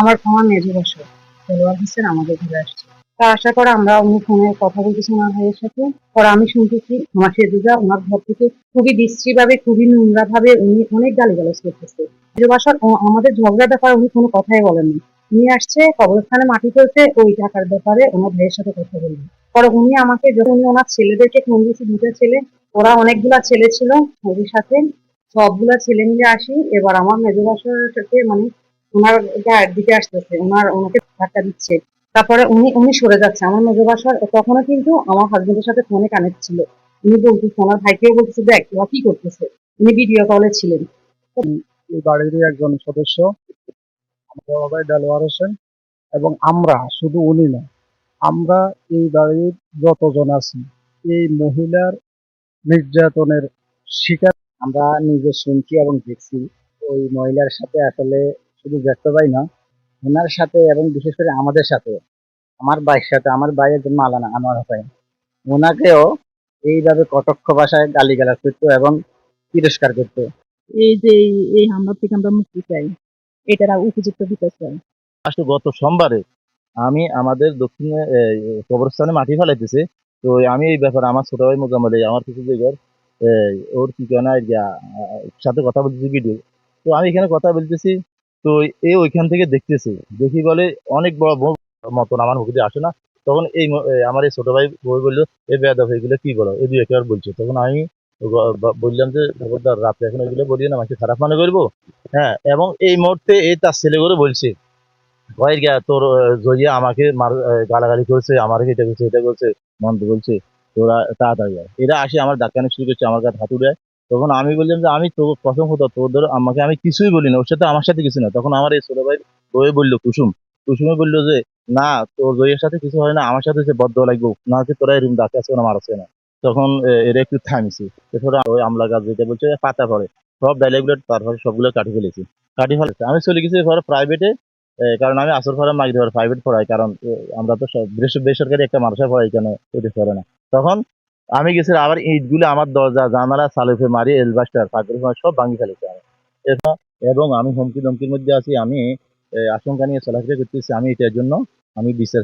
আমার দেলোয়ার হোসেন আমাদের ঘরে আসছে। তা আশা আমরা উনি ফোনে কথা বলতেছি ভাইয়ের সাথে। পরে আমি শুনতেছি আমার ওনার ঘর থেকে খুবই খুবই নোংরা ভাবে উনি অনেক গালিগালাজ করতেছে। মেজ বাসার আমাদের ঝগড়ার ব্যাপারে উনি কোনো কথাই বলেননি উনি আসছে, কবরস্থানে মাটি ফেলতে ওই টাকার ব্যাপারে ওনার ভাইয়ের সাথে কথা বললেন পরে উনি আমাকে, যখন উনি ওনার ছেলেদেরকে ফোন দিয়েছে দুটা ছেলে, ওরা অনেকগুলা ছেলে ছিল ওদের সাথে, সবগুলা ছেলে মিলে আসি। এবার আমার মেজো বাসার সাথে মানে ওনার গায়ের দিকে আসতেছে, ওনার ওনাকে ধাক্কা দিচ্ছে। তারপরে উনি উনি সরে যাচ্ছে। আমার মেজো বাসার তখনও কিন্তু আমার হাজবেন্ডের সাথে ফোনে কানেক্ট ছিল। উনি বলতেছে, আমার ভাইকেও বলতেছে, দেখ, ওরা কি করতেছে? উনি ভিডিও কলে ছিলেন। এই বাড়িরই একজন সদস্য, আমার বড় ভাই দেলোয়ার হোসেন, এবং আমরা, শুধু উনি না, আমরা এই বাড়ির যতজন আছি, এই মহিলার নির্যাতনের শিকার, আমরা নিজে শুনছি এবং দেখছি ওই মহিলার সাথে আসলে শুধু দেখতে পাই না ওনার সাথে এবং বিশেষ করে আমাদের সাথে আমার ভাইয়ের সাথে আমার ভাইয়ের জন্য আলাদা আমার ভাই ওনাকেও এইভাবে কটক্ষ ভাষায় গালিগালাজ করতো এবং তিরস্কার করতো। এই যে এই- হামলা থেকে আমরা মুক্তি চাই এটার উপযুক্ত বিচার চাই। আসলে গত সোমবারে আমি আমাদের দক্ষিণে কবরস্থানে মাটি ফেলাইতেছে তো আমি এই ব্যাপারে আমার ছোট ভাই মোজাম্মল আমার কিছু জায়গার ওর ঠিকানা সাথে কথা বলতেছি ভিডিও। তো আমি এখানে কথা বলতেছি তো এ ওইখান থেকে দেখতেছে। দেখি বলে অনেক বড় মতন আমার মুখে আসে না। তখন এই আমার এই ছোট ভাই বই বলল এই বেয়াদব, এগুলো কি বলো? এই দুই একবার বলছে। তখন আমি বললাম যে, খবরদার রাত্রে এখন এগুলো বলি না, আমাকে খারাপ মনে করব? হ্যাঁ এবং এই মুহূর্তে এই তার ছেলে করে বলছে ভয়ের গিয়া তোর জয়িয়া আমাকে মার গালাগালি করছে আমাকে এটা করছে এটা করছে মন্দ বলছে, তোরা তাড়াতাড়ি আয়। এরা আসে, আমার ডাক্তানি শুরু করছে, আমার কাছে হাত উড়ে তখন আমি বললাম যে, আমি তো প্রথম হতো তোদের আমাকে আমি কিছুই বলি না, ওর সাথে আমার সাথে কিছু না। তখন আমার এই ছোট ভাই বয়ে বলল, কুসুম, কুসুমে বলল যে, না, তোর জয়ের সাথে কিছু হয় না, আমার সাথে যে বদ্ধ লাগবে, না হচ্ছে তোরা এরকম ডাকে আছে না মারছে না। তখন এরা একটু থামিছে। এরপরে ওই আমলা গাছ যেটা বলছে পাতা পড়ে সব ডায়লগুলো তারপরে সবগুলো কাটি ফেলেছি। কাটি ফেলেছে আমি চলে গেছি এরপরে প্রাইভেটে কারণ আমি আসর পরে মাগরি পরে প্রাইভেট পড়াই, কারণ আমরা তো বেসরকারি একটা মানুষের পড়াই কেন ওইটা করে না। তখন আমি গেছি আবার ইটগুলো আমার দরজা, জানালা, সালুফে মারি, এলবাস্টার ফাঁকুর সব ভাঙি ফেলেছে এবং আমি হুমকি ধমকির মধ্যে আছি, আমি আশঙ্কা নিয়ে চলাফেরা করতেছি, আমি এটার জন্য আমি বিচার